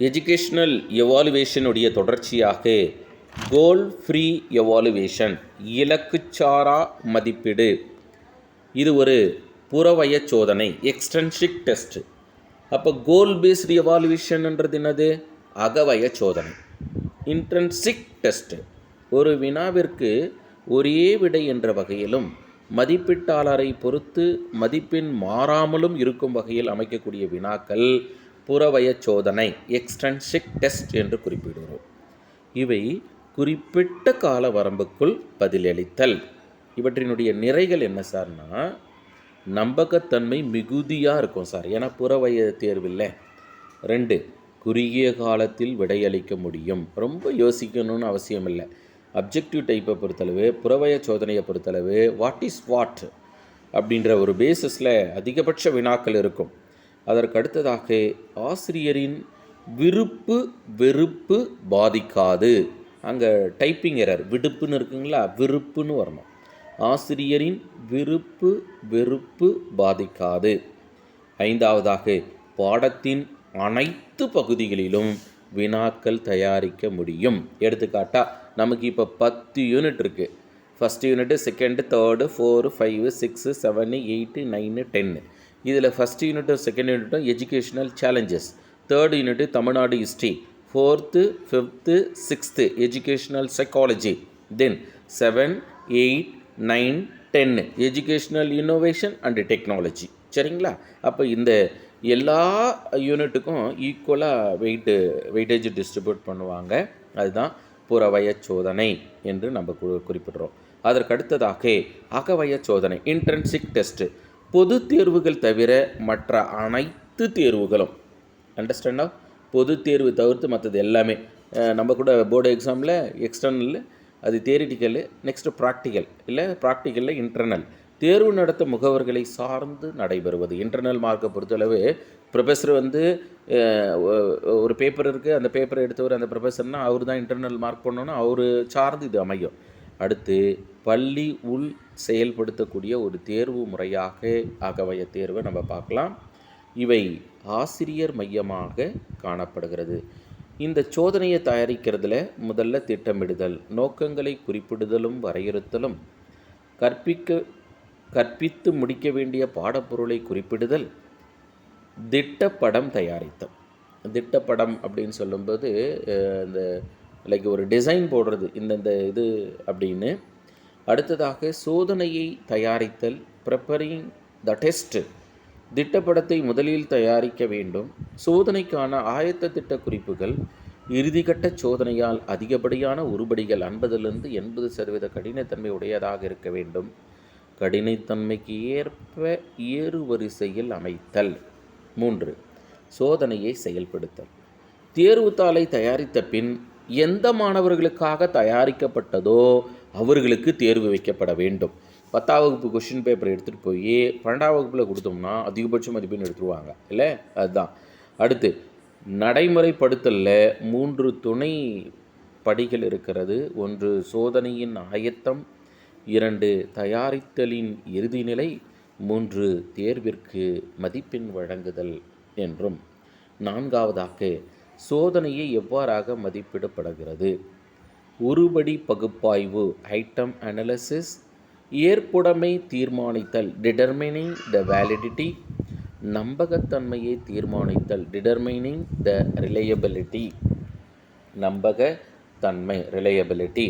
Educational எவாலுவேஷனுடைய தொடர்ச்சியாக கோல் free evaluation இலக்குச்சாரா மதிப்பீடு. இது ஒரு புறவய சோதனை எக்ஸ்டென்ஷிக் டெஸ்ட் அப்போ கோல் பேஸ்டு எவாலுவேஷன்ன்றது என்னது? அகவய சோதனை. இன்ட்ரென்சிக் டெஸ்ட்டு ஒரு வினாவிற்கு ஒரே விடை என்ற வகையிலும் மதிப்பீட்டாளரை பொறுத்து மதிப்பெண் மாறாமலும் இருக்கும் வகையில் அமைக்கக்கூடிய வினாக்கள் புறவய சோதனை எக்ஸ்டென்ஷிக் டெஸ்ட் என்று குறிப்பிடுகிறோம். இவை குறிப்பிட்ட கால வரம்புக்குள் பதிலளித்தல். இவற்றினுடைய நிறைகள் என்ன சார்னா நம்பகத்தன்மை மிகுதியாக இருக்கும் சார். ஏன்னா புறவய இல்லை ரெண்டு குறுகிய காலத்தில் விடையளிக்க முடியும். ரொம்ப யோசிக்கணும்னு அவசியம் இல்லை அப்ஜெக்டிவ் டைப்பை பொறுத்தளவு புறவய சோதனையை பொறுத்தளவு வாட் இஸ் வாட் அப்படின்ற ஒரு பேசிஸில் அதிகபட்ச வினாக்கள் இருக்கும். அதற்கு அடுத்ததாக ஆசிரியரின் விருப்பு வெறுப்பு பாதிக்காது. அங்கே டைப்பிங் எரர் விடுப்புன்னு இருக்குங்களா? விருப்புன்னு வரணும். ஆசிரியரின் விருப்பு வெறுப்பு பாதிக்காது. ஐந்தாவதாக பாடத்தின் அனைத்து பகுதிகளிலும் வினாக்கள் தயாரிக்க முடியும். எடுத்துக்காட்டால் நமக்கு இப்போ பத்து யூனிட் இருக்குது first unit second third four five six seven eight nine ten இதில் ஃபஸ்ட் யூனிட்டும் second யூனிட்டும் educational challenges third unit Tamil Nadu history fourth fifth sixth educational psychology then seven eight nine ten educational innovation and technology சரிங்களா? அப்போ இந்த எல்லா யூனிட்டுக்கும் ஈக்குவலாக weight weightage distribute பண்ணுவாங்க. அதுதான் புறவய சோதனை என்று நம்ம கு- குறிப்பிடுறோம். அதற்கு அடுத்ததாக அகவய சோதனை இன்ட்ரென்சிக் டெஸ்ட்டு பொது தேர்வுகள் தவிர மற்ற அனைத்து தேர்வுகளும். அண்டர்ஸ்டாண்டா பொது தேர்வு தவிர்த்து மற்றது எல்லாமே. நம்ம கூட போர்டு எக்ஸாமில் எக்ஸ்டர்னல் அது தேரிட்டிக்கல் நெக்ஸ்ட்டு ப்ராக்டிக்கல் இல்லை ப்ராக்டிக்கலில் இன்டர்னல் தேர்வு நடத்த முகவர்களை சார்ந்து நடைபெறுவது. இன்டர்னல் மார்க்கை பொறுத்தளவு ப்ரொஃபஸர் வந்து ஒரு பேப்பர் இருக்குது அந்த பேப்பரை எடுத்தவர் அந்த ப்ரொஃபஸர்னால் அவர் தான் இன்டர்னல் மார்க் பண்ணோன்னா அவர் சார்ந்து இது அமையும். அடுத்து பள்ளி உள் செயல்படுத்தக்கூடிய ஒரு தேர்வு முறையாக அகவய தேர்வை நம்ம பார்க்கலாம். இவை ஆசிரியர் மையமாக காணப்படுகிறது. இந்த சோதனையை தயாரிக்கிறதுல முதல்ல திட்டமிடுதல் நோக்கங்களை குறிப்பிடுதலும் வரையறுத்தலும் கற்பிக்க கற்பித்து முடிக்க வேண்டிய பாடப்பொருளை குறிப்பிடுதல் திட்டப்படம் தயாரித்தல். திட்டப்படம் அப்படின்னு சொல்லும்போது இந்த லைக் ஒரு டிசைன் போடுறது இந்தந்த இது அப்படின்னு. அடுத்ததாக சோதனையை தயாரித்தல் ப்ரிப்பரிங் த டெஸ்ட் திட்டப்படத்தை முதலில் தயாரிக்க வேண்டும். சோதனைக்கான ஆயத்த திட்ட குறிப்புகள் இறுதிக்கட்ட சோதனையால் அதிகப்படியான உருபடிகள் ஐம்பதிலிருந்து எண்பது சதவீத கடினத்தன்மை உடையதாக இருக்க வேண்டும். கடினத்தன்மைக்கு ஏற்ப ஏறுவரிசையில் அமைத்தல். மூன்று சோதனையை செயல்படுத்தல். தேர்வுத்தாளை தயாரித்த பின் எந்த மாணவர்களுக்காக தயாரிக்கப்பட்டதோ அவர்களுக்கு தேர்வு வைக்கப்பட வேண்டும். பத்தாம் வகுப்பு கொஷின் பேப்பர் எடுத்துகிட்டு போய் பன்னெண்டாம் வகுப்பில் கொடுத்தோம்னா அதிகபட்ச மதிப்பெண் எடுத்துருவாங்க. இல்லை? அதுதான். அடுத்து நடைமுறைப்படுத்தலில் மூன்று துணை படிகள் இருக்கிறது. ஒன்று சோதனையின் ஆயத்தம். இரண்டு தயாரித்தலின் இறுதிநிலை மூன்று தேர்விற்கு மதிப்பெண் வழங்குதல் என்றும். நான்காவதாக சோதனையை எவ்வாறாக மதிப்பிடப்படுகிறது? உருபடி பகுப்பாய்வு ஐட்டம் அனலிசிஸ் ஏற்புடைமை தீர்மானித்தல் டிடர்மினிங் த வேலிடிட்டி நம்பகத்தன்மையை தீர்மானித்தல் டிடர்மினிங் த ரிலையபிலிட்டி நம்பக தன்மை ரிலையபிலிட்டி